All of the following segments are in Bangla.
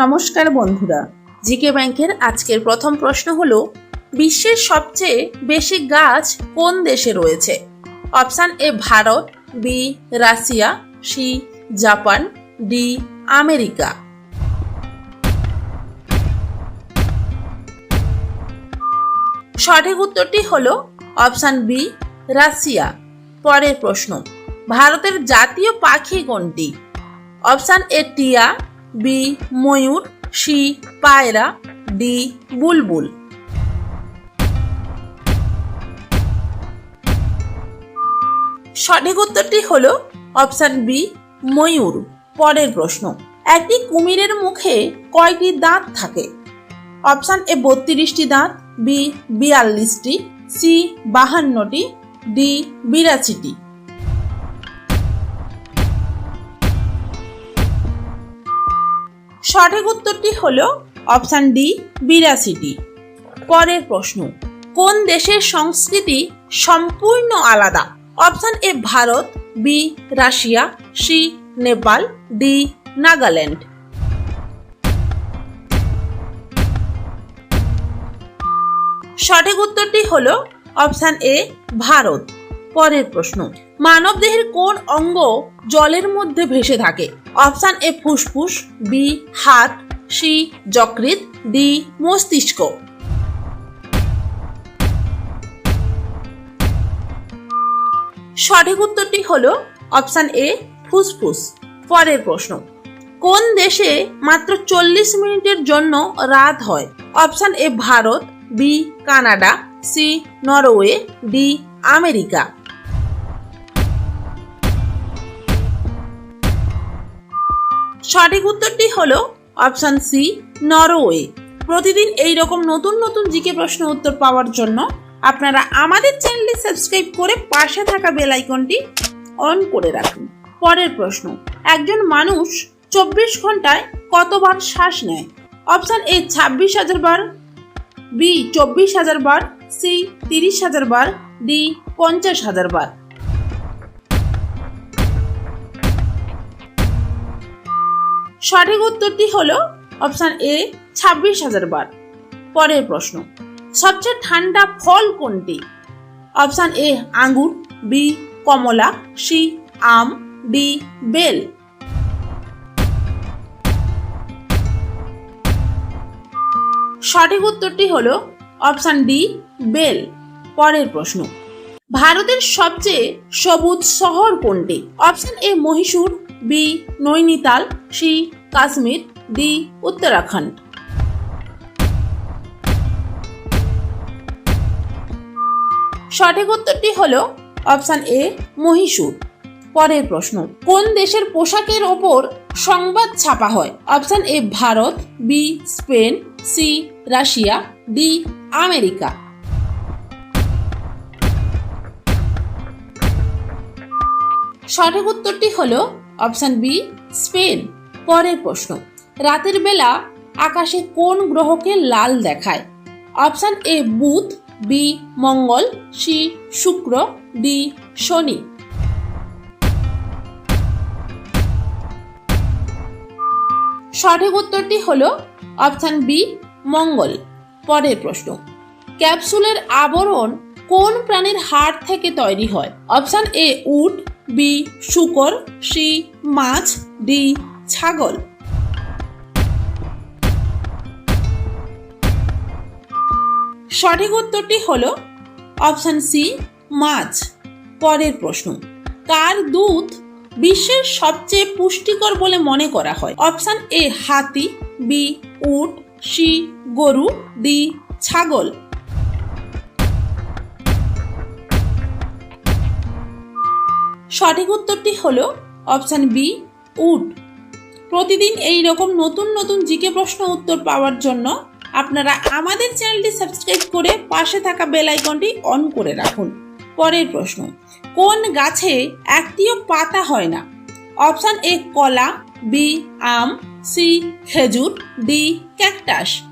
নমস্কার বন্ধুরা। জিকে ব্যাংকের আজকের প্রথম প্রশ্ন হল, বিশ্বের সবচেয়ে বেশি গাছ কোন দেশে রয়েছে? Option A Bharat, B Russia, C Japan, D America. সঠিক উত্তরটি হল অপশান বি, রাশিয়া। পরের প্রশ্ন, ভারতের জাতীয় পাখি কোনটি? অপশান এ টিয়া বি, ময়ূর, সি, পায়রা, ডি, বুলবুল। সঠিক উত্তরটি হল অপশান বি, ময়ূর, পরের প্রশ্ন। একটি কুমিরের মুখে কয়টি দাঁত থাকে? অপশান এ বত্রিশটি দাঁত, বি, বিয়াল্লিশটি, সি, বাহান্নটি, ডি, বিরাশিটি। সঠিক উত্তরটি হল অপশান ডি বিরাশিটি পরের প্রশ্ন, কোন দেশের সংস্কৃতি সম্পূর্ণ আলাদা? Option A, Bharat, B, Russia, C, Nepal, D, Nagaland. সঠিক উত্তরটি হল অপশান এ, ভারত। পরের প্রশ্ন। মানবদেহের কোন অঙ্গ জলের মধ্যে ভেসে থাকে? অপশান এ ফুসফুস, বি হাত, সি যকৃত ডি মস্তিষ্ক। সঠিক উত্তরটি হল অপশান এ ফুসফুস। পরের প্রশ্ন, কোন দেশে মাত্র চল্লিশ মিনিটের জন্য রাত হয়? Option A Bharat, B Canada, C Norway, D America. সঠিক উত্তরটি হল অপশান সি নরওয়ে। প্রতিদিন এই রকম নতুন নতুন জিকে প্রশ্ন উত্তর পাওয়ার জন্য আপনারা আমাদের চ্যানেলটি সাবস্ক্রাইব করে পাশে থাকা বেল আইকনটি অন করে রাখুন। পরের প্রশ্ন, একজন মানুষ চব্বিশ ঘন্টায় কতবার শ্বাস নেয়? অপশান এ ছাব্বিশ হাজার বার বি চব্বিশ হাজার বার সি তিরিশ হাজার বার ডি পঞ্চাশ হাজার বার। সঠিক উত্তরটি হল অপশান এ, ছাব্বিশ হাজার বার। পরের প্রশ্ন, সবচেয়ে ঠান্ডা ফল কোনটি? অপশান এ, আঙ্গুর, বি, কমলা, সি, আম, ডি, বেল। সঠিক উত্তরটি হলো অপশান ডি, বেল। পরের প্রশ্ন ভারতের সবচেয়ে সবুজ শহর কোনটি? Option A Mysore, B Nainital, C Kashmir, D Uttarakhand. সঠিক উত্তরটি হল অপশান এ মহীশূর। পরের প্রশ্ন, কোন দেশের পোশাকের ওপর সংবাদ ছাপা হয়? Option A Bharat, B Spain, C Russia, D America. সঠিক উত্তরটি হল অপশান বি, স্পেন। পরের প্রশ্ন, রাতের বেলা আকাশে কোন গ্রহকে লাল দেখায়? Option A, Budh, B, Mangal, C, Shukra, D, Shani. সঠিক উত্তরটি হল অপশান বি, মঙ্গল। পরের প্রশ্ন, ক্যাপসুলের আবরণ কোন প্রাণীর হাড় থেকে তৈরি হয়? অপশান এ, উট বি, শুকর, সি, মাছ, ডি, ছাগল। সঠিক উত্তরটি হল অপশান সি, মাছ। পরের প্রশ্ন, কার দুধ বিশ্বের সবচেয়ে পুষ্টিকর বলে মনে করা হয়? অপশান এ, হাতি, বি, উট, সি, গরু, ডি, ছাগল। সঠিক উত্তরটি হলো অপশান বি, উট। প্রতিদিন এই রকম নতুন নতুন জিকে প্রশ্ন উত্তর পাওয়ার জন্য আপনারা আমাদের চ্যানেলটি সাবস্ক্রাইব করে পাশে থাকা বেল আইকনটি অন করে রাখুন। পরের প্রশ্ন, কোন গাছে একটিও পাতা হয় না? অপশান এ, কলা, বি, আম, সি, খেজুর, ডি, ক্যাকটাস।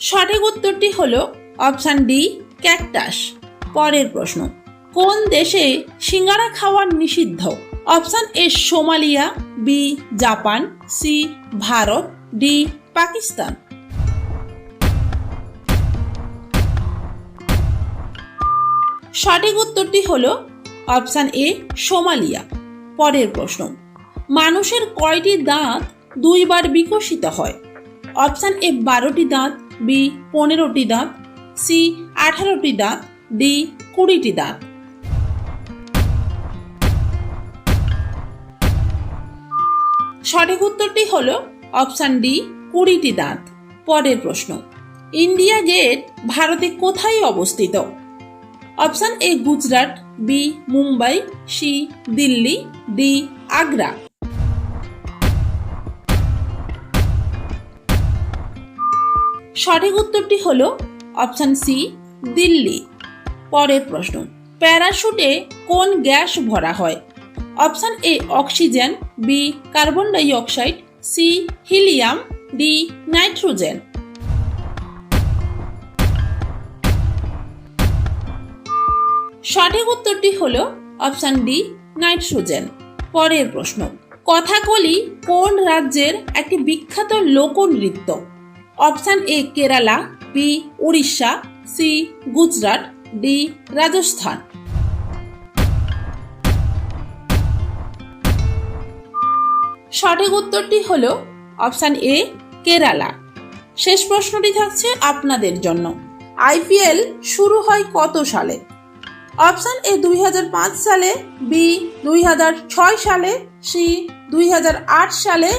সঠিক উত্তরটি হলো অপশান ডি, ক্যাকটাস। পরের প্রশ্ন, কোন দেশে সিঙ্গারা খাওয়া নিষিদ্ধ? Option A, Somalia, B, Japan, C, Bharat, D, Pakistan. সঠিক উত্তরটি হল অপশান এ, সোমালিয়া। পরের প্রশ্ন, মানুষের কয়টি দাঁত দুইবার বিকশিত হয়? অপশান এ, বারোটি দাঁত, বি, পনেরোটি দাঁত সি, আঠারোটি দাঁত, ডি, কুড়িটি দাঁত। সঠিক উত্তরটি হল অপশান ডি, কুড়িটি দাঁত। পরের প্রশ্ন, ইন্ডিয়া গেট ভারতে কোথায় অবস্থিত? Option A, Gujarat, B, Mumbai, C, Delhi, D, Agra. সঠিক উত্তরটি হল অপশান সি, দিল্লি। পরের প্রশ্ন, প্যারাশুটে কোন গ্যাস ভরা হয়? Option A, oxygen, B, carbon dioxide C, helium, D, nitrogen. সঠিক উত্তরটি হল অপশান ডি, নাইট্রোজেন। পরের প্রশ্ন, কথাকলি কোন রাজ্যের একটি বিখ্যাত লোকনৃত্য? Option A Kerala, B Orissa, C Gujarat, D Rajasthan. সঠিক উত্তরটি হল অপশান এ কেরালা। শেষ প্রশ্নটি থাকছে আপনাদের জন্য। আইপিএল শুরু হয় কত সালে? অপশান এ দুই হাজার পাঁচ সালে, বি দুই হাজার ছয় সালে, সি দুই হাজার আট সালে,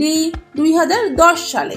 ডি দুই হাজার দশ সালে।